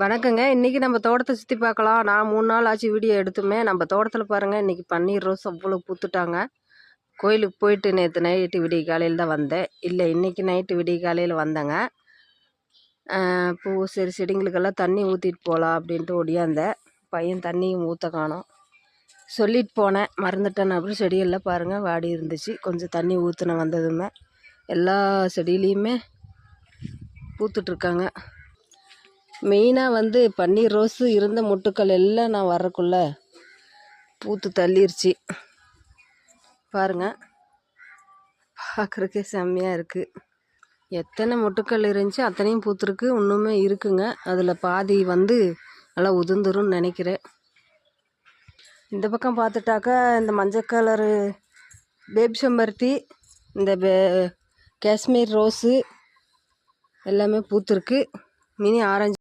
வணக்கங்க. இன்றைக்கி நம்ம தோட்டத்தை சுற்றி பார்க்கலாம். நான் மூணு நாள் ஆச்சு வீடியோ எடுத்துமே. நம்ம தோட்டத்தில் பாருங்கள் இன்றைக்கி பன்னீர் ரோஸ் அவ்வளோ பூத்துட்டாங்க. கோயிலுக்கு போயிட்டு நேற்று நைட்டு விடிய காலையில் தான் வந்தேன். இல்லை இன்றைக்கி நைட்டு விடிய காலையில் வந்தேங்க. பூ சரி செடிங்களுக்கெல்லாம் தண்ணி ஊற்றிட்டு போகலாம் அப்படின்ட்டு ஒடியாந்தேன் பையன் தண்ணியும் ஊற்ற காணும். சொல்லிட்டு போனேன். மறந்துட்டேன். அப்புறம் செடியெல்லாம் பாருங்கள் வாடி இருந்துச்சு. கொஞ்சம் தண்ணி ஊற்றின வந்ததுமே. எல்லா செடியிலையுமே பூத்துட்ருக்காங்க மெயினாக வந்து பன்னீர் ரோஸு இருந்த மொட்டுக்கள் எல்லாம் நான் வர்றக்குள்ள பூத்து தள்ளிருச்சு. பாருங்கள் பார்க்குறக்கே செம்மையாக இருக்குது எத்தனை மொட்டுக்கள் இருந்துச்சு அத்தனையும் பூத்துருக்கு. இன்னுமே இருக்குங்க. அதில் பாதி வந்து நல்லா உதிர்ந்துரும்னு நினைக்கிறேன். இந்த பக்கம் பார்த்துட்டாக்கா இந்த மஞ்சள் கலரு பேபி செம்பருத்தி இந்த பே காஷ்மீர் ரோஸு எல்லாமே பூத்துருக்கு. Mini orange